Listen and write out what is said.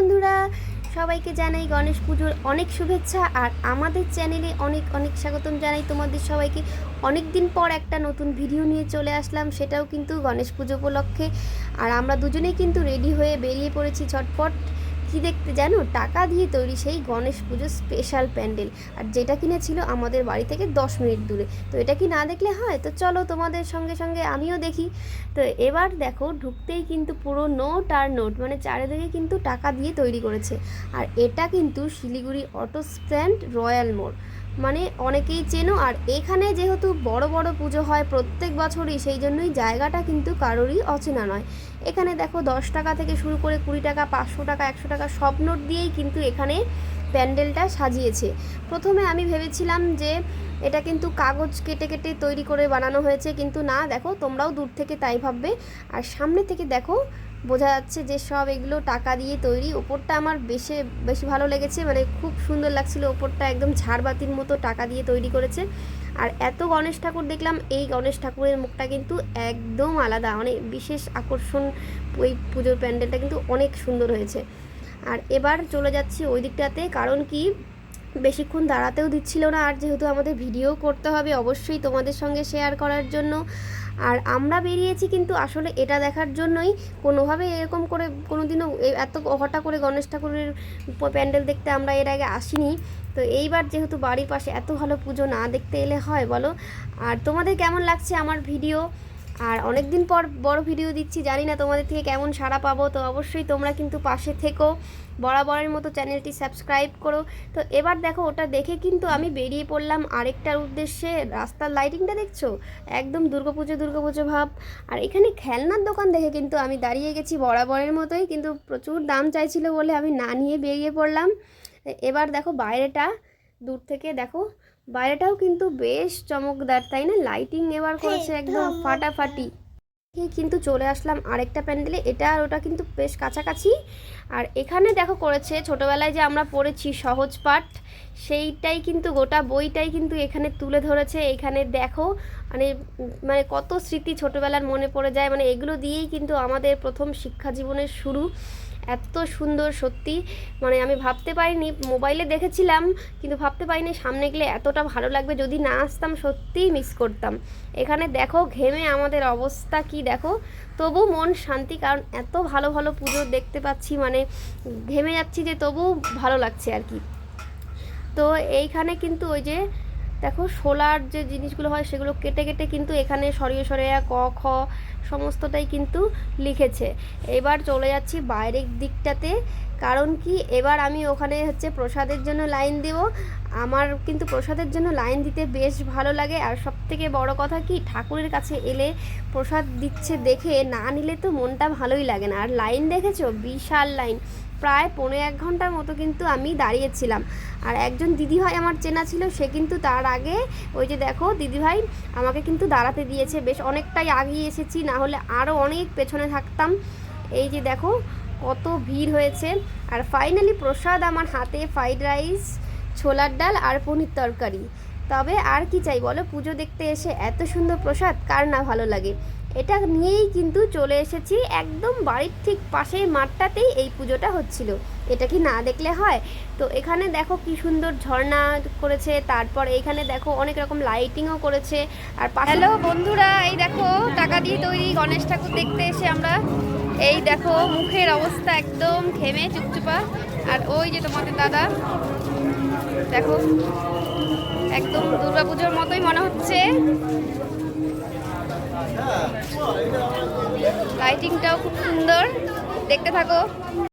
বন্ধুরা, সবাইকে জানাই গণেশ পুজোর অনেক শুভেচ্ছা আর আমাদের চ্যানেলে অনেক অনেক স্বাগতম জানাই তোমাদের সবাইকে। অনেক দিন পর একটা নতুন ভিডিও নিয়ে চলে আসলাম, সেটাও কিন্তু গণেশ পুজো উপলক্ষে। আর আমরা দুজনেই কিন্তু রেডি হয়ে বেরিয়ে পড়েছি ঝটপট। কি দেখতে জানো? টাকা দিয়ে তৈরি সেই গণেশ পুজোর স্পেশাল প্যান্ডেল। আর যেটা কিনেছিল আমাদের বাড়ি থেকে দশ মিনিট দূরে। তো এটা কি না দেখলে হয়? তো চলো তোমাদের সঙ্গে সঙ্গে আমিও দেখি। তো এবার দেখো, ঢুকতেই কিন্তু পুরো নোট আর নোট মানে চারিদিকে কিন্তু টাকা দিয়ে তৈরি করেছে। আর এটা কিন্তু শিলিগুড়ি অটো স্ট্যান্ড রয়্যাল মোড় মানে অনেকেই চেনো। আর এখানে যেহেতু বড় বড় পুজো হয় প্রত্যেক বছরই, সেই জন্যই জায়গাটা কিন্তু কারোরই অচেনা নয়। এখানে দেখো দশ টাকা থেকে শুরু করে কুড়ি টাকা, পাঁচশো টাকা, একশো টাকা সব নোট দিয়েই কিন্তু এখানে প্যান্ডেলটা সাজিয়েছে। প্রথমে আমি ভেবেছিলাম যে এটা কিন্তু কাগজ কেটে কেটে তৈরি করে বানানো হয়েছে, কিন্তু না, দেখো তোমরাও দূর থেকে তাই ভাববে। আর সামনে থেকে দেখো বোঝা যাচ্ছে যে সব এগুলো টাকা দিয়ে তৈরি। ওপরটা আমার বেশি বেশি ভালো লেগেছে। মানে খুব সুন্দর লাগছিল ওপরটা একদম ঝাড়বাতির মতো টাকা দিয়ে তৈরি করেছে। আর এত গণেশ ঠাকুর দেখলাম, এই গণেশ ঠাকুরের মুখটা কিন্তু একদম আলাদা। মানে বিশেষ আকর্ষণ ওই পুজোর প্যান্ডেলটা কিন্তু অনেক সুন্দর হয়েছে। আর এবার চলে যাচ্ছি ওই দিকটাতে। কারণ কি বেশিক্ষণ দাঁড়াতেও দিচ্ছিল না, আর যেহেতু আমাদের ভিডিও করতে হবে অবশ্যই তোমাদের সঙ্গে শেয়ার করার জন্য। আর আমরা বেরিয়েছি কিন্তু আসলে এটা দেখার জন্যই, কোনোভাবে এরকম করে কোনোদিনও এ- এত হঠাৎ করে গণেশ ঠাকুরের প্যান্ডেল দেখতে আমরা এর আগে আসিনি। তো এইবার যেহেতু বাড়ির পাশে এত ভালো পুজো না দেখতে এলে হয় বলো। আর তোমাদের কেমন লাগছে আমার ভিডিও? আর অনেক দিন পর বড় ভিডিও দিচ্ছি, জানি না তোমাদের থেকে কেমন সাড়া পাবো, তো অবশ্যই তোমরা কিন্তু পাশে থেকো। বরাবরের মতো চ্যানেলটি সাবস্ক্রাইব করো। তো এবার দেখো, ওটা দেখে কিন্তু আমি বেরিয়ে পড়লাম আরেকটার উদ্দেশ্যে। রাস্তার লাইটিংটা দেখছ? একদম দুর্গাপুজো দুর্গাপুজো ভাব। আর এখানে খেলনার দোকান দেখে কিন্তু আমি দাঁড়িয়ে গেছি বরাবরের মতোই, কিন্তু প্রচুর দাম চাইছিল বলে আমি না নিয়ে বেরিয়ে পড়লাম। এবার দেখো বাইরেটা, দূর থেকে দেখো বাইরেটাও কিন্তু বেশ চমকদার তাই না? লাইটিং এবার করেছে একদম ফাটাফাটি। কিন্তু চলে আসলাম আরেকটা প্যান্ডেলে এটা আর ওটা কিন্তু বেশ কাছাকাছি। আর এখানে দেখো করেছে ছোটোবেলায় যে আমরা পড়েছি সহজ পাঠ সেইটাই কিন্তু গোটা বইটাই কিন্তু এখানে তুলে ধরেছে। এখানে দেখো মানে মানে কত স্মৃতি ছোটোবেলার মনে পড়ে যায়। মানে এগুলো দিয়েই কিন্তু আমাদের প্রথম শিক্ষা জীবনের শুরু। এত সুন্দর, সত্যি। মানে আমি ভাবতে পারিনি, মোবাইলে দেখেছিলাম, কিন্তু ভাবতে পারিনি সামনে গেলে এতটা ভালো লাগবে। যদি না আসতাম, সত্যিই মিস করতাম। এখানে দেখো, ঘেমে আমাদের অবস্থা কি দেখো? তবু মন শান্তি, কারণ এত ভালো ভালো পুজো দেখতে পাচ্ছি মানে ঘেমে যাচ্ছি যে তবু ভালো লাগছে আর কি। তো এইখানে কিন্তু ওই যে, দেখো, সোলার যে জিনিসগুলো হয়, সেগুলো কেটে কেটে কিন্তু এখানে সরিয়ে সরিয়ে ক, খ সমস্তটাই কিন্তু লিখেছে। এবার চলে যাচ্ছি বাইরের দিকটাতে। কারণ কি? এবার আমি ওখানে হচ্ছে প্রসাদের জন্য লাইন দেব। আমার কিন্তু প্রসাদের জন্য লাইন দিতে বেশ ভালো লাগে। আর সব থেকে বড় কথা কি? ঠাকুরের কাছে এলে প্রসাদ দিচ্ছে দেখে না নিলে তো মনটা ভালোই লাগে না। আর লাইন দেখেছ? বিশাল লাইন। প্রায় পনেরো এক ঘণ্টার মতো কিন্তু আমি দাঁড়িয়েছিলাম। আর একজন দিদিভাই আমার চেনা ছিল, সে কিন্তু তার আগে ওই যে দেখো দিদিভাই আমাকে কিন্তু দাঁড়াতে দিয়েছে। বেশ অনেকটাই আগিয়ে এসেছি, না হলে আরও অনেক পেছনে থাকতাম। এই যে দেখো কত ভিড় হয়েছে। আর ফাইনালি প্রসাদ আমার হাতে ফ্রাইড রাইস ছোলার ডাল আর পনির তরকারি। তবে আর কি চাই বলো? পুজো দেখতে এসে এত সুন্দর প্রসাদ, কার না ভালো লাগে? এটা নিয়েই কিন্তু চলে এসেছি। একদম বাড়ির ঠিক পাশের মাঠটাতেই এই পুজোটা হচ্ছিল। এটা কি না দেখলে হয়? তো এখানে দেখো কি সুন্দর ঝর্ণা করেছে, তারপর এইখানে দেখো অনেক রকম লাইটিংও করেছে, আর হ্যালো বন্ধুরা, এই দেখো টাকা দিয়ে তৈরি গণেশ ঠাকুর দেখতে এসে আমরা। এই দেখো মুখের অবস্থা একদম ঘেমে চুপচুপা। আর ওই যে তোমাদের দাদা, দেখো, একদম দুর্গাপুজোর মতোই মনে হচ্ছে। লাইটিংটাও খুব সুন্দর। দেখতে থাকো।